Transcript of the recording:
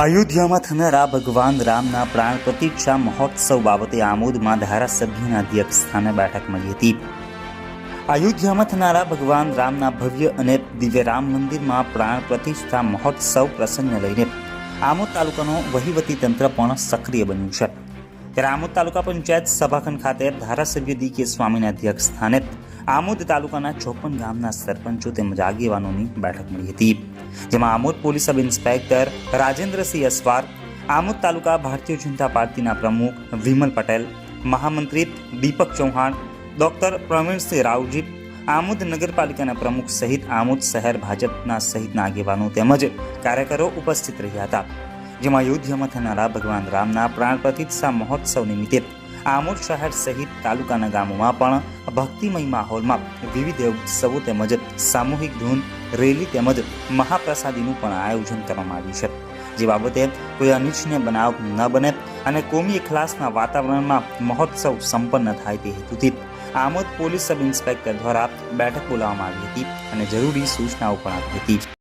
અયોધ્યામાં થનારા ભગવાન રામના પ્રાણ પ્રતિષ્ઠા મહોત્સવ બાબતે આમોદમાં ધારાસભ્યના અધ્યક્ષ સ્થાને બેઠક મળી હતી. અયોધ્યામાં થનારા ભગવાન રામના ભવ્ય અને દિવ્ય રામ મંદિરમાં પ્રાણ પ્રતિષ્ઠા મહોત્સવ પ્રસંગને લઈને આમોદ તાલુકાનો વહીવટી તંત્ર પણ સક્રિય બન્યું છે. ત્યારે આમોદ તાલુકા પંચાયત સભાખંડ ખાતે ધારાસભ્ય ડી કે સ્વામીના અધ્યક્ષ સ્થાને આમોદ તાલુકાના ચોપન ગામના સરપંચો તેમજ આગેવાનોની બેઠક મળી હતી. જેમાં Amod police sub inspector Rajendrasinh Asvar, Amod taluka Bharatiya Janata પાર્ટીના પ્રમુખ વિમલ પટેલ, મહામંત્રી દીપક ચૌહાણ, ડોક્ટર પ્રવીણસિંહ રાવજી આમોદ નગરપાલિકાના પ્રમુખ સહિત આમોદ શહેર ભાજપના સહિતના આગેવાનો તેમજ કાર્યકરો ઉપસ્થિત રહ્યા હતા, જેમાં અયોધ્યામાં થનારા ભગવાન રામના પ્રાણ પ્રતિષ્ઠા મહોત્સવ નિમિત્તે આમોદ શહેર સહિત તાલુકાના ગામોમાં પણ ભક્તિમય માહોલમાં વિવિધ ઉત્સવો તેમજ સામૂહિક ધૂન, રેલી તેમજ મહાપ્રસાદીનું પણ આયોજન કરવામાં આવ્યું છે. જે બાબતે કોઈ અનિચ્છનીય બનાવ ન બને અને કોમી ખલાસના વાતાવરણમાં મહોત્સવ સંપન્ન થાય તે હેતુથી આમોદ પોલીસ સબ ઇન્સ્પેક્ટર દ્વારા બેઠક બોલાવવામાં આવી હતી અને જરૂરી સૂચનાઓ પણ આપી હતી.